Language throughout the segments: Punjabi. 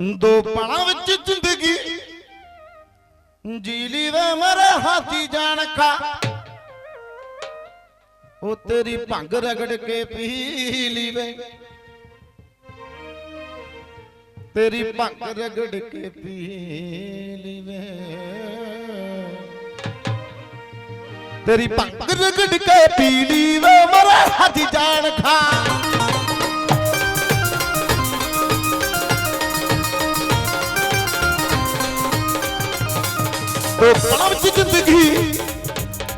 ਦੋ ਪਲਾਂ ਵਿੱਚ ਜ਼ਿੰਦਗੀ। ਜੀ ਲਈ ਮਰੇ ਹਾਥੀ ਜਾਣ ਖਾ। ਉਹ ਤੇਰੀ ਭੰਗ ਰਗੜ ਕੇ ਪੀ ਲਈ ਤੇਰੀ ਭੰਗ ਰਗੜ ਕੇ ਪੀ ਲਈ ਤੇਰੀ ਭੰਗ ਰਗੜ ਕੇ ਪੀ ਲਈ ਮਰੇ ਹਾਥੀ ਜਾਣ ਖਾ। ਤੋ ਪਲਾਂ ਵਿੱਚ ਜ਼ਿੰਦਗੀ,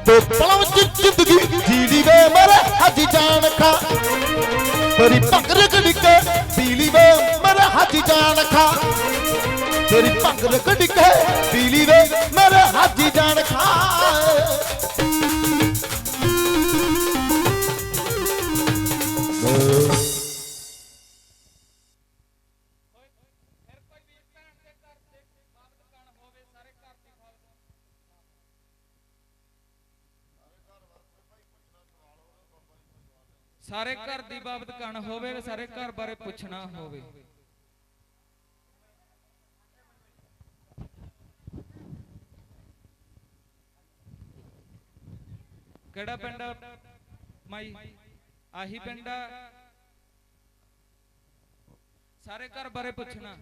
ਤੋ ਪਲਾਂ ਵਿੱਚ ਜ਼ਿੰਦਗੀ। ਜੀੜੀ ਵੇ ਮਰੇ ਹੱਜ ਜਾਣ ਖਾ। ਤੇਰੀ ਭੰਗ ਰਗੜ ਪੀਲੀ ਵੇ ਮਰੇ ਹੱਜ ਜਾਣ ਖਾ। ਤੇਰੀ ਭੰਗ ਰਗੜ ਪੀਲੀ ਵੇ ਮਰੇ ਹੱਜ ਜਾਣ ਖਾ। ਸਾਰੇ ਘਰ ਦੀ ਬਾਬਤ ਕਣ ਹੋਵੇ ਸਾਰੇ ਘਰ ਬਾਰੇ ਪੁੱਛਣਾ ਹੋਵੇ। ਕਿਹੜਾ ਪਿੰਡ ਮਾਈ, ਆਹੀ ਪਿੰਡ ਸਾਰੇ ਘਰ ਬਾਰੇ ਪੁੱਛਣਾ।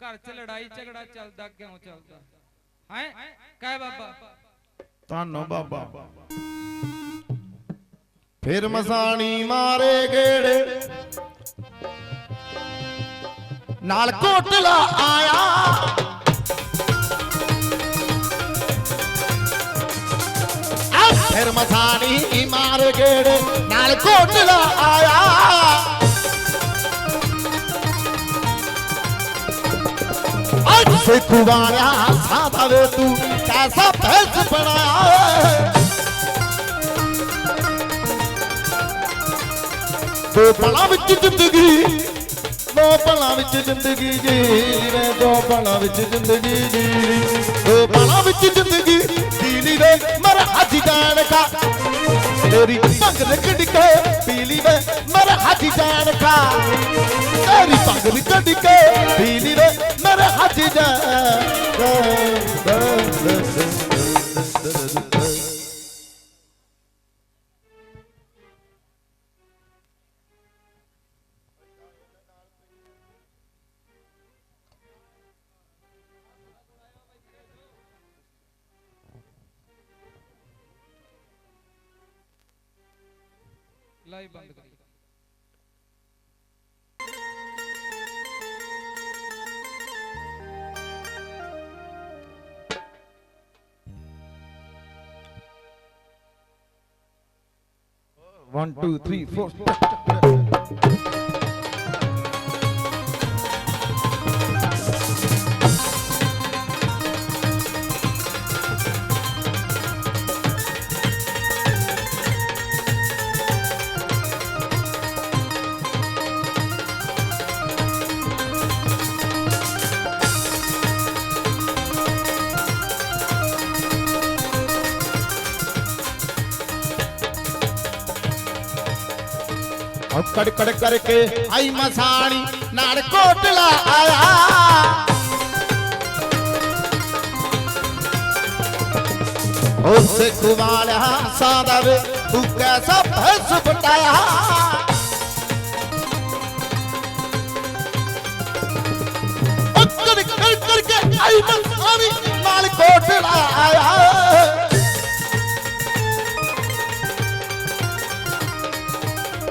ਘਰ 'ਚ ਲੜਾਈ ਝਗੜਾ ਚੱਲਦਾ, ਕਿਉਂ ਚੱਲਦਾ? ਹੈ? ਕਹਿ ਬਾਬਾ। ਤਾਨੋ ਬਾਬਾ। ਫਿਰ ਮਸਾਣੀ ਮਾਰੇ ਗੇੜੇ। ਨਾਲ ਕੋਟਲਾ ਆਇਆ। ਫਿਰ ਮਸਾਣੀ ਮਾਰੇ ਗੇੜੇ ਨਾਲ ਕੋਟਲਾ ਆਇਆ। ਅੱਜ ਸਿੱਖ ਵਾਲਿਆ ਸਾਦਾ ਵੇ ਤੂੰ ਕੈਸਾ ਭੈਸ ਬਣਾਇਆ ਦੋ ਪਲਾਂ ਵਿੱਚ ਜ਼ਿੰਦਗੀ, ਦੋ ਪਲਾਂ ਵਿੱਚ ਜ਼ਿੰਦਗੀ ਜੀ ਵੇ ਦੋ ਪਲਾਂ ਵਿੱਚ ਜ਼ਿੰਦਗੀ ਜੀ। ਦੋ ਪਲਾਂ ਵਿੱਚ ਜ਼ਿੰਦਗੀ ਜੀਲੀ ਵੇ ਮਰ ਹੱਜ ਜਾਣ ਕਾ ਤੇਰੀ ਭੰਗ ਰਗੜ ਕੇ ਪੀਲੀ ਵੇ, ਮਰ ਹੱਜ ਜਾਣ ਕਾ ਤੇਰੀ ਭੰਗ ਰਗੜ ਕੇ ਪੀਲੀ ਵੇ, ਮਰ ਹੱਜ ਜਾਣ લાઈ બંધ કરી One, two, three, four. ਕੜ ਕੜ ਕਰਕੇ ਆਈ ਮਸਾਣੀ ਨਾਲ ਕੋਟਲਾ ਆਇਆ। ਓ ਸਿੱਖ ਸਾਦਾ ਵੇ, ਤੂੰ ਕੈਸਾ ਭੈਸ ਬਟਾਇਆ ਕੜ ਕੜ ਕਰਕੇ ਆਈ ਮਸਾਣੀ ਨਾਲ ਕੋਟਲਾ ਆਇਆ।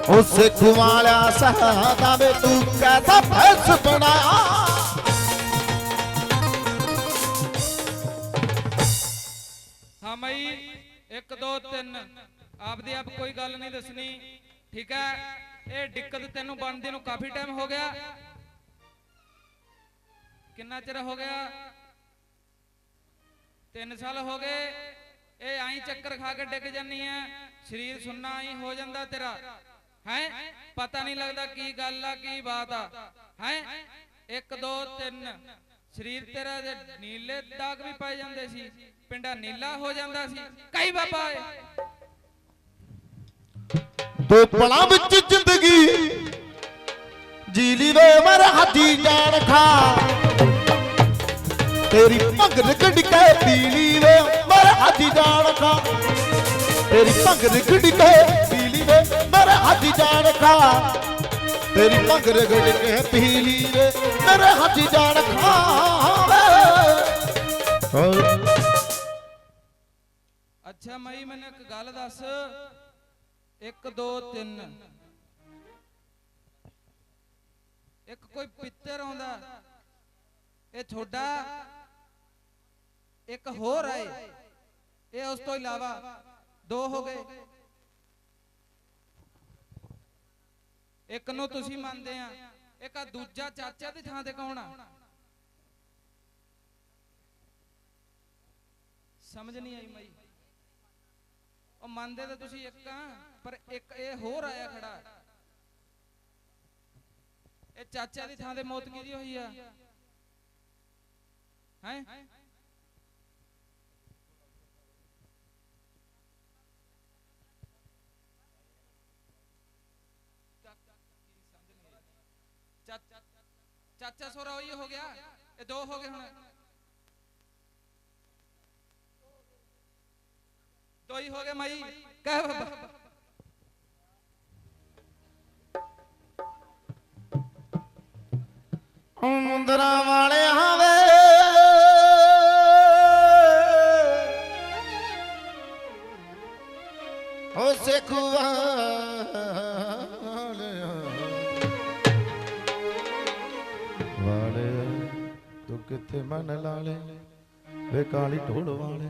ਓ ਸਿੱਖ ਵਾਲਿਆ ਸਹਾਦਾ ਵੇ ਤੂੰ ਕੈਸਾ ਭੈਸ ਬਣਾਇਆ। ਹਾਂ 1 2 3 ਆਪਦੇ ਆਪ ਕੋਈ ਗੱਲ ਨਹੀਂ ਦੱਸਣੀ, ਠੀਕ ਹੈ? ਇਹ ਦਿੱਕਤ ਤੈਨੂੰ ਬਣਦੇ ਨੂੰ ਕਾਫੀ ਟਾਈਮ ਹੋ ਗਿਆ। ਕਿੰਨਾ ਚਿਰ ਹੋ ਗਿਆ? 3 ਸਾਲ ਹੋ ਗਏ। ਇਹ ਆਈ ਚੱਕਰ ਖਾ ਕੇ ਡਿੱਗ ਜਾਨੀ ਐ ਸਰੀਰ ਸੁੰਨਾ ਆਈ ਹੋ ਜਾਂਦਾ ਤੇਰਾ। ਹੈ? ਪਤਾ ਨਹੀਂ ਲੱਗਦਾ ਕੀ ਗੱਲ ਆ, ਕੀ ਬਾਤ ਆ। ਹੈ? 1 2 3 ਸਰੀਰ ਤੇਰਾ ਦੇ ਨੀਲੇ ਦਾਗ ਵੀ ਪਾਏ ਜਾਂਦੇ ਸੀ, ਪਿੰਡਾ ਨੀਲਾ ਹੋ ਜਾਂਦਾ ਸੀ। ਕਈ ਬਾਬਾ ਦੋ ਪਲਾਂ ਵਿੱਚ ਜ਼ਿੰਦਗੀ, ਜੀਲੀ ਵੇ ਮਰ ਜਾਣ ਖਾ। ਤੇਰੀ ਭੰਗ ਰਗੜ ਕੇ ਪੀਲੀ ਵੇ, ਮਰ ਜਾਣ ਖਾ। ਤੇਰੀ ਭੰਗ ਰਗੜ ਕੇ ਵੇ ਮਰ ਹਾਜੀ ਜਾਣ ਖਾ। ਤੇਰੀ ਭੰਗ ਰਗੜ ਕੇ ਪੀਲੀ ਵੇ ਮੇਰੇ ਹਾਜੀ ਜਾਣ ਖਾ। ਅੱਛਾ ਮਈ, ਮੈਨੂੰ ਇੱਕ ਗੱਲ ਦੱਸ। 1 2 3 ਇੱਕ ਕੋਈ ਪਿੱਤਰ ਆਉਂਦਾ, ਇਹ ਤੁਹਾਡਾ ਇੱਕ ਹੋਰ ਆਏ, ਇਹ ਉਸ ਤੋਂ ਇਲਾਵਾ ਦੋ ਹੋ ਗਏ। ਇੱਕ ਨੂੰ ਤੁਸੀਂ ਮੰਨਦੇ ਆ ਇੱਕ ਆ ਦੂਜਾ ਚਾਚਾ ਦੀ ਥਾਂ ਤੇ ਕੌਣ ਆ? ਸਮਝ ਨਹੀਂ ਆਈ ਮਈ। ਉਹ ਮੰਨਦੇ ਤਾਂ ਤੁਸੀਂ ਇੱਕ ਆ ਪਰ ਇੱਕ ਇਹ ਹੋਰ ਆਇਆ ਖੜਾ। ਇਹ ਚਾਚਾ ਦੀ ਥਾਂ ਤੇ ਮੌਤ ਕਿਹਦੀ ਹੋਈ ਆ? ਹੈ? ਚਾਚਾ ਸੋਰਾ ਉਹੀ ਹੋ ਗਿਆ। ਇਹ ਦੋ ਹੋ ਗਏ ਹੁਣ। ਦੋ ਹੀ ਹੋ ਗਏ ਮਾਈ। ਕਹਿ ਬਾਬਾ। ਓ ਮੁੰਦਰਾਂ ਵਾਲਿਆਂ ਵੇ ਤੂੰ ਮਨ ਲਾਲੇ, ਵੇ ਕਾਲੀ ਢੋਲ ਵਾਲੇ,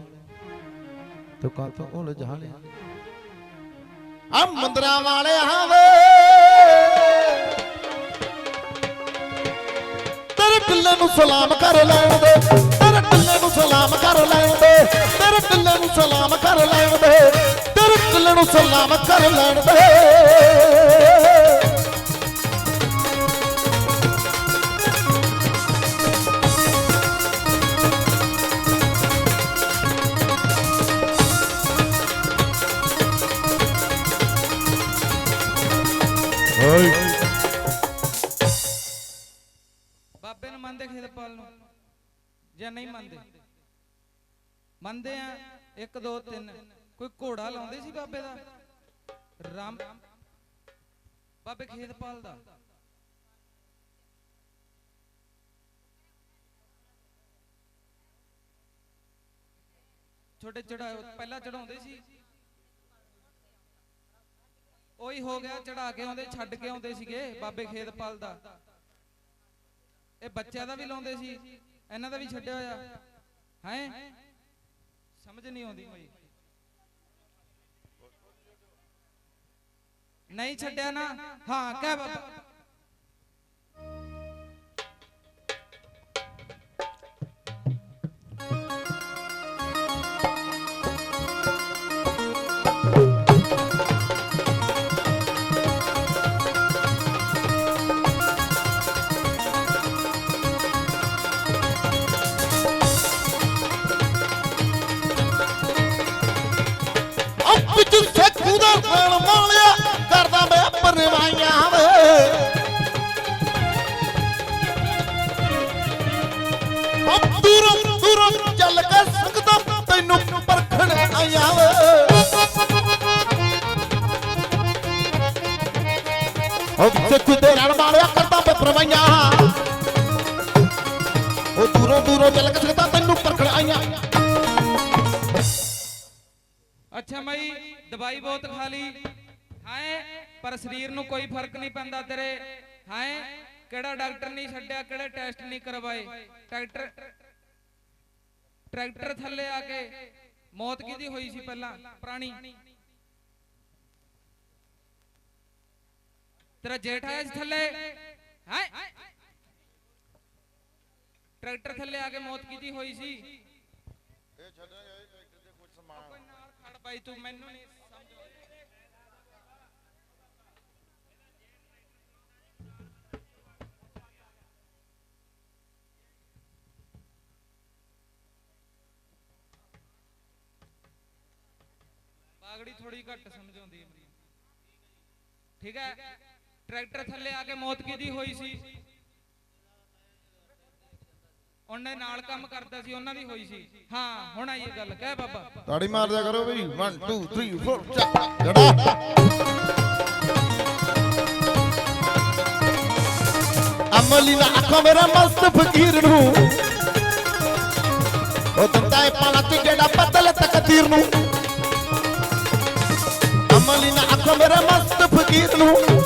ਤੂੰ ਕਾਤੋਂ ਉਲਝਾ ਲਿਆ ਆ ਮੁੰਦਰਾਂ ਵਾਲਿਆਂ ਵੇ, ਤੇਰੇ ਟਿੱਲੇ ਨੂੰ ਸਲਾਮ ਕਰ ਲੈਣ ਦੇ, ਤੇਰੇ ਟਿੱਲੇ ਨੂੰ ਸਲਾਮ ਕਰ ਲੈਣ ਦੇ, ਤੇਰੇ ਟਿੱਲੇ ਨੂੰ ਸਲਾਮ ਕਰ ਲੈਣ ਦੇ, ਤੇਰੇ ਟਿੱਲੇ ਨੂੰ ਸਲਾਮ ਕਰ ਲੈਣ ਦੇ। ਮੰਨਦੇ ਆ 1 2 3 ਕੋਈ ਘੋੜਾ ਲਾਉਂਦੇ ਸੀ ਬਾਬੇ ਦਾ? ਰਾਮ ਬਾਬੇ ਖੇਤਪਾਲ ਦਾ। ਛੋਟੇ ਚੜਾ ਪਹਿਲਾਂ ਚੜਾਉਂਦੇ ਸੀ। ਉਹੀ ਹੋ ਗਿਆ, ਚੜਾ ਕੇ ਆਉਂਦੇ, ਛੱਡ ਕੇ ਆਉਂਦੇ ਸੀਗੇ ਬਾਬੇ ਖੇਤਪਾਲ ਦਾ। ਇਹ ਬੱਚਿਆਂ ਦਾ ਵੀ ਲਾਉਂਦੇ ਸੀ, ਇਹਨਾਂ ਦਾ ਵੀ ਛੱਡਿਆ ਹੋਇਆ। ਹੈ? ਸਮਝ ਨਹੀਂ ਆਉਂਦੀ ਕੋਈ ਨਹੀਂ ਛੱਡਿਆ ਨਾ। ਹਾਂ ਕਹਿ ਬਾਬਾ। ਅੱਪ ਸੇਖੂ ਦੇ ਰਣ ਮਾਲਿਆ ਕਰਦਾ ਮੈਂ ਉਹ ਦੂਰੋਂ ਦੂਰੋਂ ਚੱਲ ਕੇ ਤੈਨੂੰ ਪਰਖਣ ਆਈਆਂ। ਅੱਛਾ ਮਾਈ, ਦਵਾਈ ਬਹੁਤ ਖਾ ਲਈ। ਹਾਏ ਪਰ ਸਰੀਰ ਨੂੰ ਕੋਈ ਫ਼ਰਕ ਨਹੀਂ ਪੈਂਦਾ ਤੇਰੇ। ਹਾਏ ਕਿਹੜਾ ਡਾਕਟਰ ਨਹੀਂ ਛੱਡਿਆ, ਕਿਹੜੇ ਟੈਸਟ ਨਹੀਂ ਕਰਵਾਏ। ਟਰੈਕਟਰ ਟਰੈਕਟਰ ਥੱਲੇ ਆ ਕੇ ਮੌਤ ਕਿਹਦੀ ਹੋਈ ਸੀ ਪਹਿਲਾਂ? ਪੁਰਾਣੀ। ਤੇਰਾ ਜੇਠ ਆਇਆ ਸੀ ਥੱਲੇ। ਹਾਏ ਟਰੈਕਟਰ ਥੱਲੇ ਆ ਕੇ ਮੌਤ ਕਿਹਦੀ ਹੋਈ ਸੀ। ਇਹ ਛੱਡਣਾ ਇਹ ਟਰੈਕਟਰ ਦੇ ਕੁਝ ਸਮਾਨ ਕੋਈ ਨਾਲ ਖੜ ਬਾਈ ਤੂੰ ਮੈਨੂੰ ਨਹੀਂ ਸਮਝ ਥੋੜੀ ਘੱਟ ਸਮਝ ਆਉਂਦੀ ਹੈ? ਠੀਕ ਹੈ। ਟਰੈਕਟਰ ਥੱਲੇ ਆ ਕੇ ਮੌਤ ਕਿਹਦੀ ਹੋਈ ਸੀ? ਉਹਨੇ ਨਾਲ ਕੰਮ ਕਰਦਾ ਸੀ, ਉਹਨਾਂ ਦੀ ਹੋਈ ਸੀ। ਹਾਂ, ਹੁਣ ਆਈ ਗੱਲ, ਕਹਿ ਬਾਬਾ। ਤਾੜੀ ਮਾਰ ਦਿਆ ਕਰੋ ਬਈ। 1 2 3 4 ਜੜਾ ਅਮਲੀ ਨਾ ਆਖੋ ਮੇਰਾ ਮਸਤ ਫਕੀਰ ਨੂੰ। ਉਹ ਦੰਦਾ ਹੈ ਤੇ ਜਿਹੜਾ ਬਦਲ ਤਕਦੀਰ ਨੂੰ। ਅਮਲੀ ਨਾ ਆਖੋ ਮੇਰਾ ਮਸਤ ਫਕੀਰ ਨੂੰ।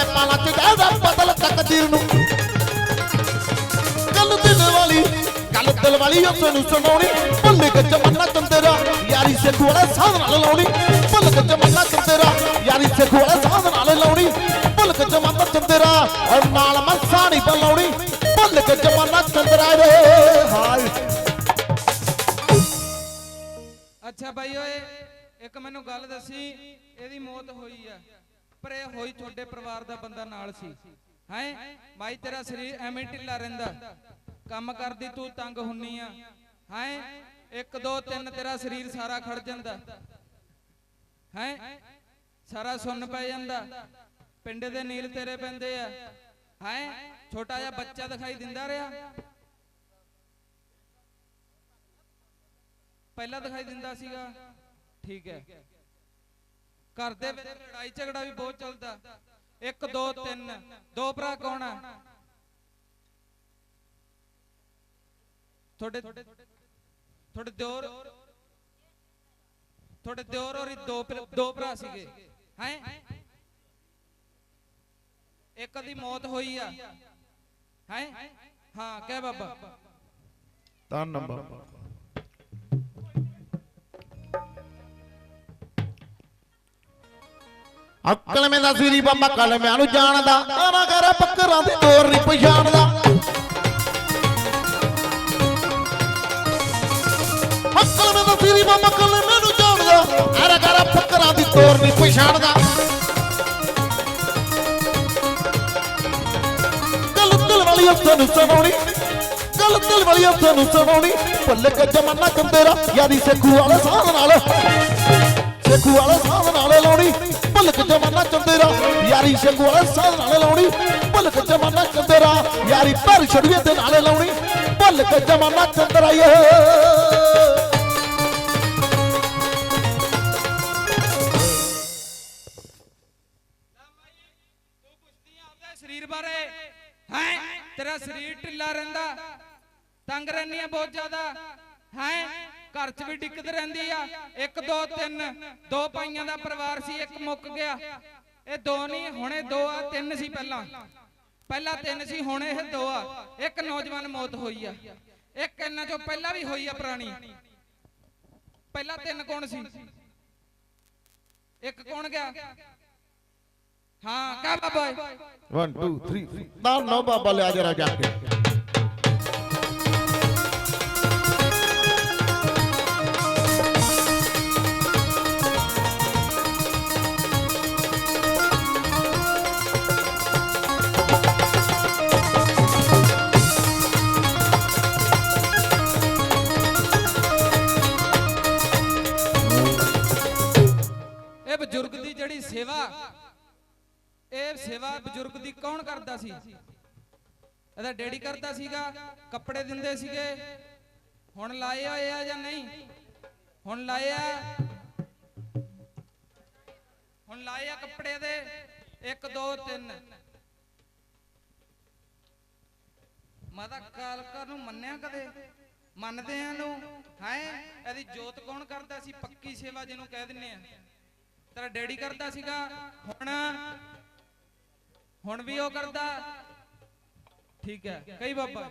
ਉਹ ਦੰਦਾ ਹੈ ਪਾਣਾ ਬਦਲ ਤਕਦੀਰ ਨੂੰ। ਗੱਲ ਦਿਲ ਵਾਲੀ, ਗੱਲ ਦਿਲ ਵਾਲੀ ਉਹ ਤੈਨੂੰ ਸੁਣਾਉਣੀ। ਭੁੱਲ ਕੇ ਜਮਾਨਾ ਚੰਦੇਰਾ ਯਾਰੀ ਸਿੱਖ ਵਾਲਾ ਸਾਧ ਨਾਲ ਲਾਉਣੀ। ਭੁੱਲ ਕੇ ਜਮਾਨਾ ਚੰਦੇਰਾ ਯਾਰੀ ਸਿੱਖ ਵਾਲਾ ਸਾਧ ਨਾਲ ਲਾਉਣੀ। ਭੁੱਲ ਕੇ ਜਮਾਨਾ ਚੰਦੇਰਾ ਔਰ ਨਾਲ ਮੱਸਾ ਬਲਾਉਣੀ ਭੁੱਲ ਕੇ ਜਮਾਨਾ ਚੰਦਰਾ ਰੇ ਹਾਏ। ਅੱਛਾ ਬਾਈ ਓਏ, ਇੱਕ ਮੈਨੂੰ ਗੱਲ ਦੱਸੀ, ਇਹਦੀ ਮੌਤ ਹੋਈ ਆ। ਪਰ ਇਹ ਹੋਈ ਤੁਹਾਡੇ ਪਰਿਵਾਰ ਦਾ ਬੰਦਾ ਨਾਲ ਸੀ। ਹੈ? ਬਾਈ ਤੇਰਾ ਸਰੀਰ ਐਵੇਂ ਢਿੱਲਾ ਰਹਿੰਦਾ। ਕੰਮ ਕਰਦੀ ਤੂੰ ਤੰਗ ਹੁੰਨੀ ਆ। ਹੈ? 1 2 3 ਤੇਰਾ ਸਰੀਰ ਸਾਰਾ ਖੜ ਜਾਂਦਾ। ਹੈ? ਸਾਰਾ ਸੁੰਨ ਪੈ ਜਾਂਦਾ। ਪਿੰਡ ਦੇ ਨੀਲ ਤੇਰੇ ਪੈਂਦੇ ਆ। ਹੈ? ਛੋਟਾ ਜਿਹਾ ਬੱਚਾ ਦਿਖਾਈ ਦਿੰਦਾ ਰਿਹਾ। ਪਹਿਲਾਂ ਦਿਖਾਈ ਦਿੰਦਾ ਸੀਗਾ। ਠੀਕ ਹੈ। ਘਰ ਦੇ ਵਿੱਚ ਲੜਾਈ ਝਗੜਾ ਵੀ ਬਹੁਤ ਚੱਲਦਾ। 1 2 3 ਦੋ ਭਰਾ ਕੌਣ ਆ? ਤੁਹਾਡੇ ਤੁਹਾਡੇ ਦਿਓਰ ਤੁਹਾਡੇ ਦਿਓਰ ਔਰ ਦੋ ਦੋ ਭਰਾ ਸੀਗੇ। ਹੈ? ਇੱਕ ਦੀ ਮੌਤ ਹੋਈ ਆ। ਹੈ? ਹਾਂ, ਕਹਿ ਬਾਬਾ। ਧੰਨ ਬਾਬਾ। ਅਕਲ ਮੈਂ ਦਾ ਸਿਰੀ ਬੰਬਾ ਮੈਂ ਨੂੰ ਜਾਣਦਾ। ਆਵਾ ਕਰ ਬੱਕਰਾਂ ਦੇ ਤੋਰ ਨਹੀਂ ਪਛਾਣਦਾ ਅਕਲ ਮੈਂ ਦਾ ਸਿਰੀ ਬੰਬਾ ਕਲਮਿਆਂ ਨੂੰ ਜਾਣਦਾ। ਆਰਾ ਕਰ ਬੱਕਰਾਂ ਦੀ ਤੋਰ ਨਹੀਂ ਪਛਾਣਦਾ ਗੱਲ ਦਿਲ ਵਾਲੀ ਅੱਖਾਂ ਨੂੰ ਸੁਣਾਉਣੀ ਗੱਲ ਦਿਲ ਵਾਲੀ ਅੱਖਾਂ ਨੂੰ ਸੁਣਾਉਣੀ ਭੁੱਲ ਕੇ ਜਮਾਨਾ ਕੰਦੇਰਾ, ਯਾਰੀ ਸੇਖੂ ਵਾਲੇ ਸਾਹ ਨਾਲ। ਸੇਖੂ ਵਾਲੇ ਸਾਹ ਨਾਲ ਲਾਉਣੀ। ਭੁੱਲ ਜਮਾਨਾ ਕੰਦੇਰਾ ਯਾਰੀ ਸੇਖੂ ਵਾਲੇ ਨਾਲ ਲਾਉਣੀ ਭੁੱਲ ਜਮਾਨਾ ਕੰਦੇਰਾ ਯਾਰੀ ਪਰ ਛੜੀਏ ਦੇ ਨਾਲ ਲਾਉਣੀ ਭੁੱਲ ਜਮਾਨਾ ਕੰਦਰਾ ਏ। ਸਰੀਰ ਬਾਰੇ, ਹੈ? ਤੇਰਾ ਸਰੀਰ ਢਿੱਲਾ ਰਹਿੰਦਾ, ਤੰਗ ਰਹਿੰਦੀ ਬਹੁਤ ਜ਼ਿਆਦਾ, ਹੈ? ਘਰ 'ਚ ਵੀ ਦਿੱਕਤ ਰਹਿੰਦੀ ਆ। 1 2 3 ਦੋ ਭਾਈਆਂ ਦਾ ਪਰਿਵਾਰ ਸੀ, ਇੱਕ ਮੁੱਕ ਗਿਆ। ਇਹ ਦੋ ਨਹੀਂ, ਹੁਣੇ ਦੋ ਆ, ਤਿੰਨ ਸੀ ਪਹਿਲਾਂ। ਪਹਿਲਾਂ ਤਿੰਨ ਸੀ, ਹੁਣ ਇਹ ਦੋ ਆ। ਇੱਕ ਨੌਜਵਾਨ ਮੌਤ ਹੋਈ ਆ। ਇੱਕ ਇਹਨਾਂ ਚੋਂ ਪਹਿਲਾਂ ਵੀ ਹੋਈ ਆ ਪੁਰਾਣੀ। ਪਹਿਲਾਂ ਤਿੰਨ ਕੌਣ ਸੀ? ਇੱਕ ਕੌਣ ਗਿਆ? ਹਾਂ, ਕਾ ਬਾਬਾ 1 2 3 ਨਾ ਨਾ ਬਾਬਾ ਲਿਆ ਜਰਾ ਜਾ ਕੇ। ਬਜ਼ੁਰਗ ਦੀ ਕੌਣ ਕਰਦਾ ਸੀ? ਇਹਦਾ ਡੈਡੀ ਕਰਦਾ ਸੀਗਾ, ਕੱਪੜੇ ਦਿੰਦੇ ਸੀਗੇ। ਹੁਣ ਲਾਏ ਹੋਏ ਆ ਜਾਂ ਨਹੀਂ? ਹੁਣ ਲਾਏ ਆ? ਹੁਣ ਲਾਏ ਆ ਕੱਪੜੇ ਦੇ? 1 2 3 ਮਾਤਾ ਕਾਲਕਾ ਨੂੰ ਮੰਨਿਆ ਕਦੇ। ਮੰਨਦੇ ਆ ਨੂੰ ਹੈ? ਇਹਦੀ ਜੋਤ ਕੌਣ ਕਰਦਾ ਸੀ? ਪੱਕੀ ਸੇਵਾ ਜਿਹਨੂੰ ਕਹਿ ਦਿੰਨੇ ਆ। ਤੇਰਾ ਡੈਡੀ ਕਰਦਾ ਸੀਗਾ। ਹੁਣ ਹੁਣ ਵੀ ਉਹ ਕਰਦਾ। ਠੀਕ ਹੈ ਕਈ ਬਾਬਾ।